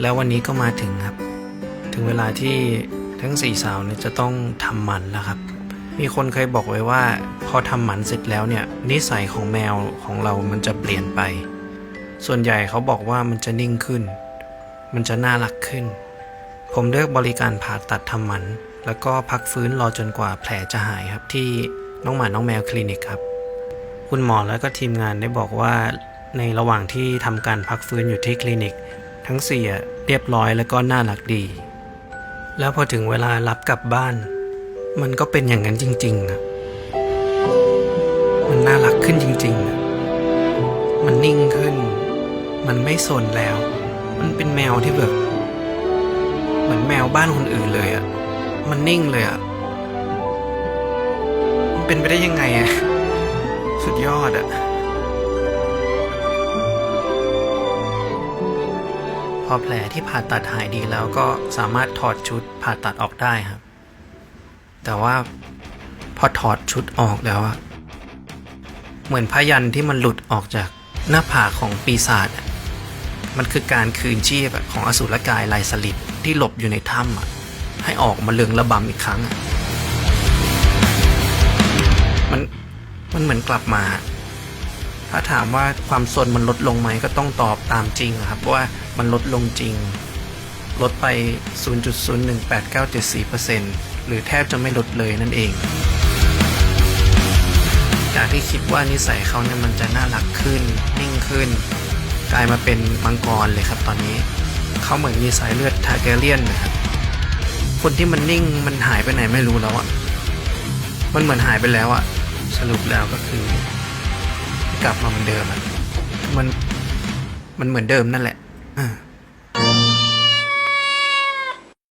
แล้ววันนี้ก็มาถึงครับ ถึงเวลาที่ทั้งสี่สาวเนี่ยจะต้องทำหมันแล้วครับ มีคนเคยบอกไว้ว่า พอทำหมันเสร็จแล้วเนี่ยนิสัยของแมวของเรามันจะเปลี่ยนไป ส่วนใหญ่เขาบอกว่ามันจะนิ่งขึ้น มันจะน่ารักขึ้น ผมเลือกบริการผ่าตัดทำหมัน แล้วก็พักฟื้นรอจนกว่าแผลจะหายครับที่น้องหมาน้องแมวคลินิกครับ คุณหมอแล้วก็ทีมงานได้บอกว่าในระหว่างที่ทำการพักฟื้นอยู่ที่คลินิก ทั้งเสี่อะเรียบร้อยแล้วก็น่ารักดี แล้วพอถึงเวลารับกลับบ้าน มันก็เป็นอย่างนั้นจริงๆอะมันน่ารักขึ้นจริงๆอะมันนิ่งขึ้น มันไม่สนแล้ว มันเป็นแมวที่แบบ เหมือนแมวบ้านคนอื่นเลยอะมันนิ่งเลยอะมันเป็นไปได้ยังไงอะ พอแผลที่ผ่าตัดหายดีแล้วก็สามารถถอดชุดผ่าตัดออกได้ครับ แต่ว่าพอถอดชุดออกแล้วอะเหมือนพยันที่มันหลุดออกจากหน้าผากของปีศาจมันคือการคืนชีพของอสูรกายลายสลิดที่หลบอยู่ในถ้ำให้ออกมาเลืองระบำอีกครั้ง มันมันเหมือนกลับมา ถ้าถามว่าความสนมันลดลงไหมก็ต้องตอบตามจริงครับว่ามันลดลงจริง ลดไป 0.01897.4%หรือแทบจะไม่ลดเลยนั่นเอง จากที่คิดว่านิสัยเขาเนี่ยมันจะน่ารักขึ้น นิ่งขึ้น กลายมาเป็นมังกรเลยครับตอนนี้ เขาเหมือนมีสายเลือดทาร์แกเรียนนะครับ คนที่มันนิ่งมันหายไปไหนไม่รู้แล้วอะมันเหมือนหายไปแล้วอะสรุปแล้วก็คือ กลับมาเหมือนเดิมอะมัน มันเหมือนเดิมนั่นแหละอ่า